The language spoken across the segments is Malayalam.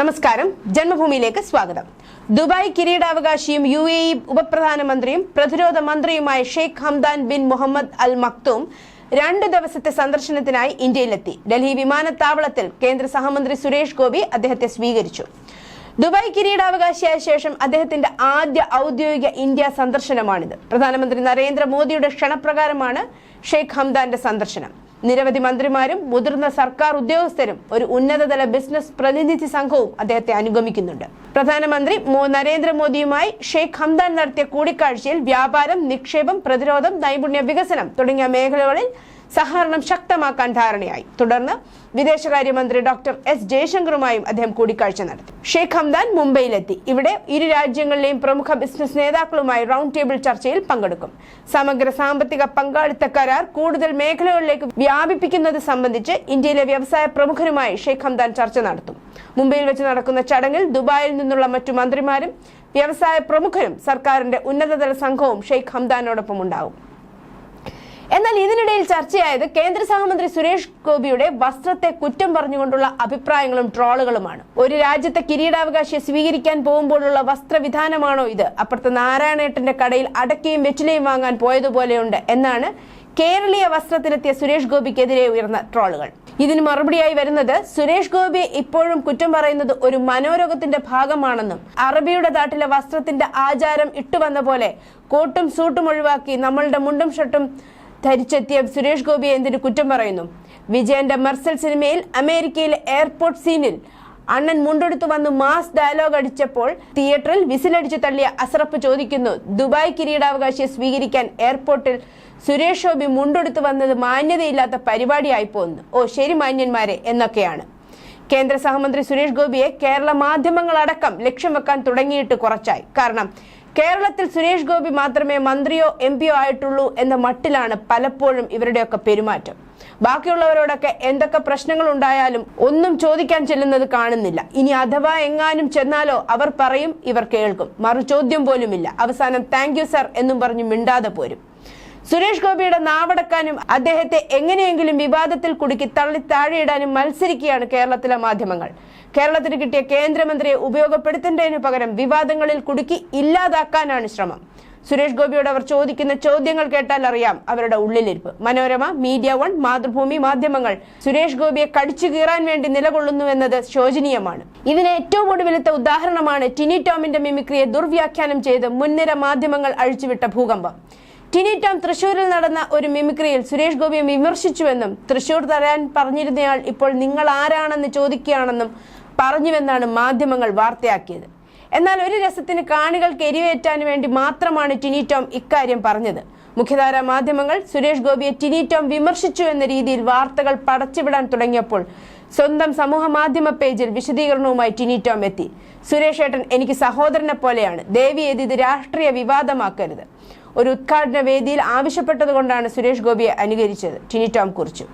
നമസ്കാരം. ജന്മഭൂമിയിലേക്ക് സ്വാഗതം. ദുബായ് കിരീടാവകാശിയും യു എ ഇ ഉപപ്രധാനമന്ത്രിയും പ്രതിരോധ മന്ത്രിയുമായ Sheikh Hamdan bin Mohammed Al Maktoum രണ്ട് ദിവസത്തെ സന്ദർശനത്തിനായി ഇന്ത്യയിലെത്തി. ഡൽഹി വിമാനത്താവളത്തിൽ കേന്ദ്ര സഹമന്ത്രി സുരേഷ് ഗോപി അദ്ദേഹത്തെ സ്വീകരിച്ചു. ദുബായ് കിരീടാവകാശിയായ ശേഷം അദ്ദേഹത്തിന്റെ ആദ്യ ഔദ്യോഗിക ഇന്ത്യ സന്ദർശനമാണിത്. പ്രധാനമന്ത്രി നരേന്ദ്രമോദിയുടെ ക്ഷണപ്രകാരമാണ് ഷെയ്ഖ് ഹംദാന്റെ സന്ദർശനം. നിരവധി മന്ത്രിമാരും മുതിർന്ന സർക്കാർ ഉദ്യോഗസ്ഥരും ഒരു ഉന്നതതല ബിസിനസ് പ്രതിനിധി സംഘവും അദ്ദേഹത്തെ അനുഗമിക്കുന്നുണ്ട്. പ്രധാനമന്ത്രി നരേന്ദ്രമോദിയുമായി ഷെയ്ഖ് ഹംദാൻ നടത്തിയ കൂടിക്കാഴ്ചയിൽ വ്യാപാരം നിക്ഷേപം പ്രതിരോധം നൈപുണ്യ വികസനം തുടങ്ങിയ മേഖലകളിൽ സഹകരണം ശക്തമാക്കാൻ ധാരണയായി. തുടർന്ന് വിദേശകാര്യമന്ത്രി ഡോക്ടർ എസ് ജയശങ്കറുമായും അദ്ദേഹം കൂടിക്കാഴ്ച നടത്തി. ഷെയ്ഖ് ഹംദാൻ മുംബൈയിലെത്തി. ഇവിടെ ഇരു രാജ്യങ്ങളിലെയും പ്രമുഖ ബിസിനസ് നേതാക്കളുമായി റൗണ്ട് ടേബിൾ ചർച്ചയിൽ പങ്കെടുക്കും. സമഗ്ര സാമ്പത്തിക പങ്കാളിത്ത കരാർ കൂടുതൽ മേഖലകളിലേക്ക് വ്യാപിപ്പിക്കുന്നത് സംബന്ധിച്ച് ഇന്ത്യയിലെ വ്യവസായ പ്രമുഖരുമായി ഷെയ്ഖ് ഹംദാൻ ചർച്ച നടത്തും. മുംബൈയിൽ വെച്ച് നടക്കുന്ന ചടങ്ങിൽ ദുബായിൽ നിന്നുള്ള മറ്റു മന്ത്രിമാരും വ്യവസായ പ്രമുഖരും സർക്കാരിന്റെ ഉന്നതതല സംഘവും ഷെയ്ഖ് ഹംദാനോടൊപ്പം ഉണ്ടാവും. എന്നാൽ ഇതിനിടയിൽ ചർച്ചയായത് കേന്ദ്ര സഹമന്ത്രി സുരേഷ് ഗോപിയുടെ വസ്ത്രത്തെ കുറ്റം പറഞ്ഞുകൊണ്ടുള്ള അഭിപ്രായങ്ങളും ട്രോളുകളുമാണ്. ഒരു രാജ്യത്തെ കിരീടാവകാശിയെ സ്വീകരിക്കാൻ പോകുമ്പോഴുള്ള വസ്ത്രവിധാനമാണോ ഇത്? അപ്പുറത്തെ നാരായണേട്ടന്റെ കടയിൽ അടക്കയും വെറ്റിലയും വാങ്ങാൻ പോയതുപോലെയുണ്ട് എന്നാണ് കേരളീയ വസ്ത്രത്തിലെത്തിയ സുരേഷ് ഗോപിക്കെതിരെ ഉയർന്ന ട്രോളുകൾ. ഇതിന് മറുപടിയായി വരുന്നത് സുരേഷ് ഗോപിയെ ഇപ്പോഴും കുറ്റം പറയുന്നത് ഒരു മനോരോഗത്തിന്റെ ഭാഗമാണെന്നും അറബിയുടെ നാട്ടിലെ വസ്ത്രത്തിന്റെ ആചാരം ഇട്ടുവന്ന പോലെ കോട്ടും സൂട്ടും ഒഴിവാക്കി നമ്മളുടെ മുണ്ടും ഷർട്ടും ധരിച്ചെത്തിയ സുരേഷ് ഗോപി എന്തിനു കുറ്റം പറയുന്നു? വിജയന്റെ മർസൽ സിനിമയിൽ അമേരിക്കയിലെ എയർപോർട്ട് സീനിൽ അണ്ണൻ മുണ്ടെടുത്തു വന്ന് മാസ് ഡയലോഗ് അടിച്ചപ്പോൾ തിയേറ്ററിൽ വിസിലടിച്ചു തള്ളിയ അസറപ്പ് ചോദിക്കുന്നു ദുബായ് കിരീടാവകാശിയെ സ്വീകരിക്കാൻ എയർപോർട്ടിൽ സുരേഷ് ഗോപി മുണ്ടെടുത്തു വന്നത് മാന്യതയില്ലാത്ത പരിപാടിയായി പോകുന്നു ഓ ശരി മാന്യന്മാരെ എന്നൊക്കെയാണ്. കേന്ദ്ര സഹമന്ത്രി സുരേഷ് ഗോപിയെ കേരള മാധ്യമങ്ങളടക്കം ലക്ഷ്യം വെക്കാൻ തുടങ്ങിയിട്ട് കുറച്ചായി. കാരണം കേരളത്തിൽ സുരേഷ് ഗോപി മാത്രമേ മന്ത്രിയോ എം പിയോ ആയിട്ടുള്ളൂ എന്ന മട്ടിലാണ് പലപ്പോഴും ഇവരുടെയൊക്കെ പെരുമാറ്റം. ബാക്കിയുള്ളവരോടൊക്കെ എന്തൊക്കെ പ്രശ്നങ്ങൾ ഉണ്ടായാലും ഒന്നും ചോദിക്കാൻ ചെല്ലുന്നത് കാണുന്നില്ല. ഇനി അഥവാ എങ്ങാനും ചെന്നാലോ അവർ പറയും ഇവർ കേൾക്കും. മറു ചോദ്യം പോലുമില്ല. അവസാനം താങ്ക് യു സർ എന്നും പറഞ്ഞ് മിണ്ടാതെ പോരും. സുരേഷ് ഗോപിയുടെ നാവടക്കാനും അദ്ദേഹത്തെ എങ്ങനെയെങ്കിലും വിവാദത്തിൽ കുടുക്കി തള്ളി താഴെയിടാനും മത്സരിക്കുകയാണ് കേരളത്തിലെ മാധ്യമങ്ങൾ. കേരളത്തിന് കിട്ടിയ കേന്ദ്രമന്ത്രിയെ ഉപയോഗപ്പെടുത്തേണ്ടതിനു പകരം വിവാദങ്ങളിൽ കുടുക്കി ഇല്ലാതാക്കാനാണ് ശ്രമം. സുരേഷ് ഗോപിയോട് അവർ ചോദിക്കുന്ന ചോദ്യങ്ങൾ കേട്ടാൽ അറിയാം അവരുടെ ഉള്ളിലിരിപ്പ്. മനോരമ മീഡിയ വൺ മാതൃഭൂമി മാധ്യമങ്ങൾ സുരേഷ് ഗോപിയെ കടിച്ചു കീറാൻ വേണ്ടി നിലകൊള്ളുന്നു നിലകൊള്ളുന്നുവെന്നത് ശോചനീയമാണ്. ഇതിന് ഏറ്റവും ഒടുവിലത്തെ ഉദാഹരണമാണ് ടിനി ടോമിന്റെ മിമിക്രിയെ ദുർവ്യാഖ്യാനം ചെയ്ത് മുൻനിര മാധ്യമങ്ങൾ അഴിച്ചുവിട്ട ഭൂകമ്പം. ടിനി ടോം തൃശൂരിൽ നടന്ന ഒരു മിമിക്രിയിൽ സുരേഷ് ഗോപിയെ വിമർശിച്ചുവെന്നും തൃശൂർ തരാൻ പറഞ്ഞിരുന്നയാൾ ഇപ്പോൾ നിങ്ങൾ ആരാണെന്ന് ചോദിക്കുകയാണെന്നും പറഞ്ഞുവെന്നാണ് മാധ്യമങ്ങൾ വാർത്തയാക്കിയത്. എന്നാൽ ഒരു രസത്തിന് കാണികൾക്ക് എരിവേറ്റാൻ വേണ്ടി മാത്രമാണ് ടിനി ടോം ഇക്കാര്യം പറഞ്ഞത്. മുഖ്യധാരാ മാധ്യമങ്ങൾ സുരേഷ് ഗോപിയെ ടിനി ടോം വിമർശിച്ചു എന്ന രീതിയിൽ വാർത്തകൾ പടച്ചുവിടാൻ തുടങ്ങിയപ്പോൾ സ്വന്തം സമൂഹ മാധ്യമ പേജിൽ വിശദീകരണവുമായി ടിനി ടോം എത്തി. സുരേഷ് ഏട്ടൻ എനിക്ക് സഹോദരനെ പോലെയാണ്. ദേവി ഇത് രാഷ്ട്രീയ വിവാദമാക്കരുത്. ഒരു ഉദ്ഘാടന വേദിയിൽ ആവശ്യപ്പെട്ടതുകൊണ്ടാണ് സുരേഷ് ഗോപിയെ അനുകരിച്ചത്. ടിനി ടോം കുറിച്ചു.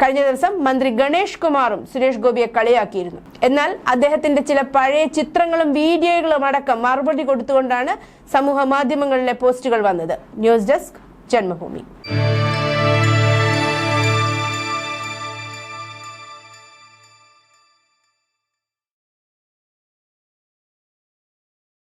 കഴിഞ്ഞ ദിവസം മന്ത്രി ഗണേഷ് കുമാറും സുരേഷ് ഗോപിയെ കളിയാക്കിയിരുന്നു. എന്നാൽ അദ്ദേഹത്തിന്റെ ചില പഴയ ചിത്രങ്ങളും വീഡിയോകളും അടക്കം മറുപടി കൊടുത്തുകൊണ്ടാണ് സമൂഹ മാധ്യമങ്ങളിലെ പോസ്റ്റുകൾ വന്നത്. News desk Janmabhumi.